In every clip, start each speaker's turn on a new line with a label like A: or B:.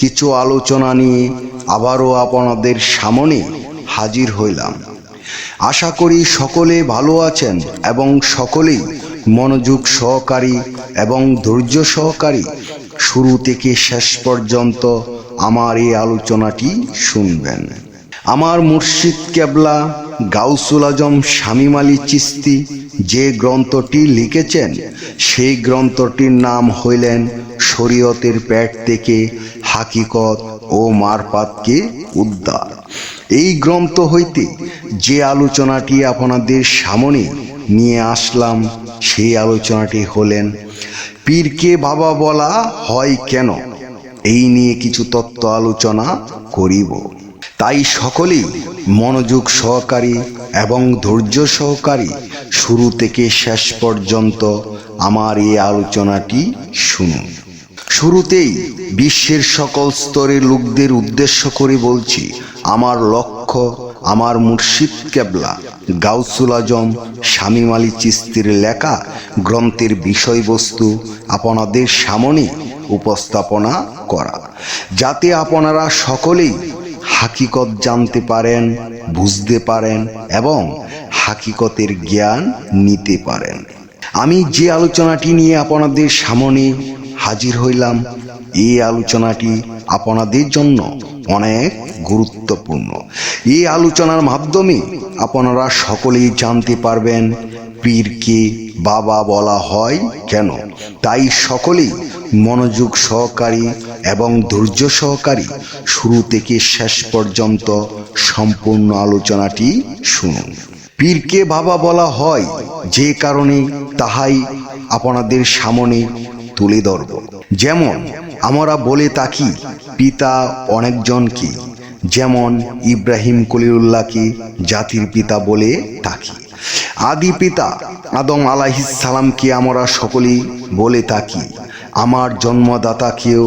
A: কিছু আলোচনা নিয়ে আবারও আপনাদের সামনে হাজির হইলাম। আশা করি সকলে ভালো আছেন এবং সকলেই মনোযোগ সহকারী এবং ধৈর্য সহকারী। শুরু থেকে শেষ পর্যন্ত আমার এই আলোচনাটি শুনবেন। আমার মুর্শিদ কেবলা গাউসুল আজম শামীম আলী চিস্তি যে গ্রন্থটি লিখেছেন, সেই গ্রন্থটির নাম হইলেন শরীয়তের পেট থেকে হাকিকত ও মারপাতকে উদ্ধার। এই গ্রন্থ হইতে যে আলোচনাটি আপনাদের সামনে নিয়ে আসলাম, সেই আলোচনাটি হলেন, পীরকে বাবা বলা হয় কেন? এই নিয়ে কিছু তত্ত্ব আলোচনা করিব। তাই সকলেই মনোযোগ সহকারী এবং ধৈর্য সহকারী শুরু থেকে শেষ পর্যন্ত আমার এই আলোচনাটি শুনুন। শুরুতেই বিশ্বের সকল স্তরের লোকদের উদ্দেশ্য করে বলছি, আমার লক্ষ্য, আমার মুর্শিদ কেবলা, গাউসুল আজম, শামীম আলী চিস্তির লেখা গ্রন্থের বিষয়বস্তু আপনাদের সামনে উপস্থাপনা করা। যাতে আপনারা সকলেই হাকিকত জানতে পারেন, বুঝতে পারেন এবং হাকিকতের জ্ঞান নিতে পারেন। আমি যে আলোচনাটি নিয়ে আপনাদের সামনে হাজির হইলাম, এই আলোচনাটি আপনাদের জন্য অনেক গুরুত্বপূর্ণ। এই আলোচনার মাধ্যমে আপনারা সকলেই জানতে পারবেন পীরকে বাবা বলা হয় কেন। তাই সকলেই মনোযোগ সহকারী এবং ধৈর্য সহকারী শুরু থেকে শেষ পর্যন্ত সম্পূর্ণ আলোচনাটি শুনুন। পীরকে বাবা বলা হয়, যে কারণে তাহাই আপনাদের সামনে তুলে ধরব। যেমন, আমরা বলে থাকি, পিতা অনেকজনকে, যেমন ইব্রাহিম কলিউল্লাহকে জাতির পিতা বলে থাকি। আদি পিতা আদম সালামকে আমরা সকলেই বলে থাকি, আমার জন্মদাতাকেও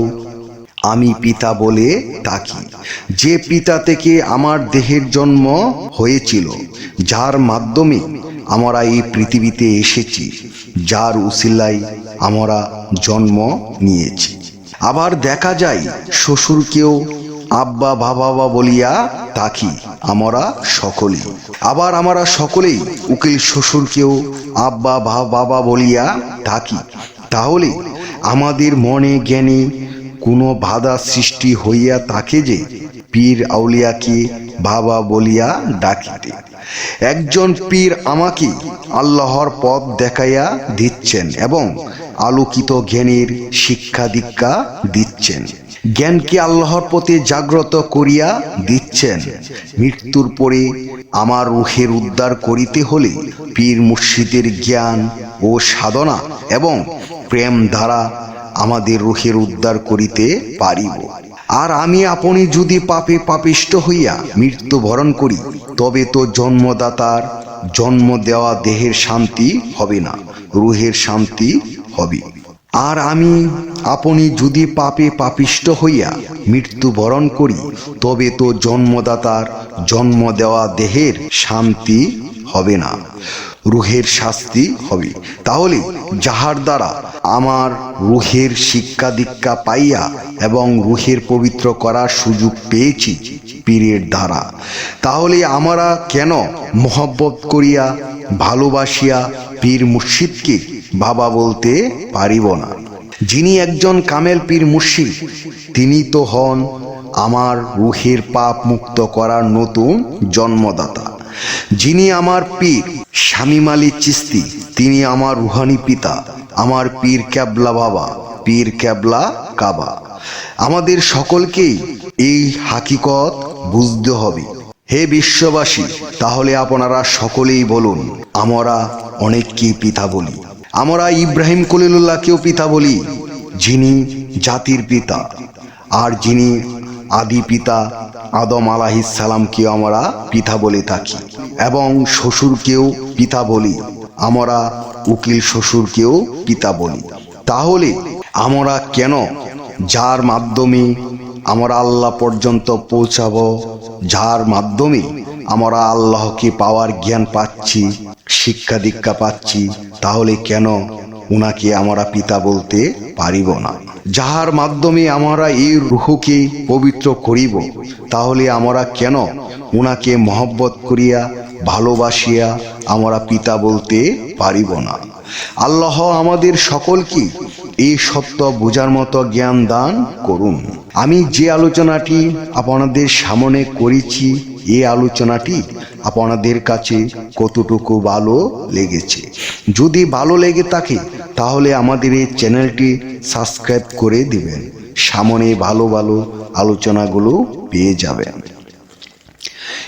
A: আমি পিতা বলে থাকি। যে পিতা থেকে আমার দেহের জন্ম হয়েছিল, যার মাধ্যমে আমরা এই পৃথিবীতে এসেছি, যার উসিল্লাই আমরা জন্ম নিয়েছি। আবার দেখা যায়, শ্বশুরকেও আব্বা, বাবা বলিয়া থাকি আমরা সকলেই। আবার আমরা সকলেই উকিল, শ্বশুরকেও আব্বা বাবা বলিয়া থাকি তাহলে আমাদের মনে জ্ঞানে কোনো বাধা সৃষ্টি হইয়া থাকে যে পীর আউলিয়াকে বাবা বলিয়া ডাকিতে। একজন পীর আমাকে আল্লাহর পথ দেখাইয়া দিচ্ছেন এবং আলোকিত জ্ঞানের শিক্ষা দীক্ষা দিচ্ছেন। জ্ঞানকে আল্লাহর পথে জাগ্রত করিয়া দিচ্ছেন? মৃত্যুর পরে আমার রুহের উদ্ধার করিতে হলে পীর মুর্শিদের জ্ঞান ও সাধনা এবং প্রেম দ্বারা আমাদের রুহের উদ্ধার করিতে পারিব। আর আমি আপনি যদি পাপে পাপিষ্ট হইয়া মৃত্যুবরণ করি, তবে তো জন্মদাতার জন্ম দেওয়া দেহের শান্তি হবে না, রুহের শান্তি হবে। আর আমি আপনি যদি পাপে পাপিষ্ট হইয়া মৃত্যুবরণ করি, তবে তো জন্মদাতার জন্ম দেওয়া দেহের শান্তি হবে না, রুহের শাস্তি হবে। তাহলে যাহার দ্বারা আমার রুহের শিক্ষা দীক্ষা পাইয়া এবং রুহের পবিত্র করার সুযোগ পেয়েছি পীরের দ্বারা, তাহলে আমরা কেন মহব্বত করিয়া ভালোবাসিয়া পীর মুর্শিদকে বাবা বলতে পারিব না? যিনি একজন কামেল পীর মুর্শিদ, তিনি তো হন আমার রুহের পাপ মুক্ত করার নতুন জন্মদাতা। যিনি আমার পীর শামীম আলী চিস্তি, তিনি আমার রুহানি পিতা, আমার পীর ক্যাবলা বাবা, পীর ক্যাবলা কাবা। আমাদের সকলকেই এই হাকিকত বুঝতে হবে। হে বিশ্ববাসী, তাহলে আপনারা সকলেই বলুন, আমরা অনেককেই পিতা বলি। আমরা ইব্রাহিম কলিলুল্লাহকেও পিতা বলি, যিনি জাতির পিতা। আর যিনি আদি পিতা, আদম আলাহিস সালামকেও আমরা পিতা বলে থাকি। এবং শ্বশুরকেও পিতা বলি, আমরা উকিল শ্বশুরকেও পিতা বলি। তাহলে আমরা কেন, যার মাধ্যমে আমরা আল্লাহ পর্যন্ত পৌঁছাবো, যার মাধ্যমে আমরা আল্লাহকে পাওয়ার জ্ঞান পাচ্ছি শিক্ষা দীক্ষা পাচ্ছি, তাহলে কেন উনাকে আমরা পিতা বলতে পারিব না? যাহার মাধ্যমে আমরা এই রুহকে পবিত্র করিব, তাহলে আমরা কেন উনাকে মহব্বত করিয়া ভালোবাসিয়া আমরা পিতা বলতে পারিব না? আল্লাহ আমাদের সকলকে এই সত্য বোঝার মতো জ্ঞান দান করুন। আমি যে আলোচনাটি আপনাদের সামনে করেছি এ আলোচনাটি আপনাদের কাছে কতটুকু ভালো লেগেছে? যদি ভালো লেগে থাকে, তাহলে আমাদের এই চ্যানেলটি সাবস্ক্রাইব করে দিবেন। সামনে ভালো ভালো আলোচনাগুলো পেয়ে যাবেন।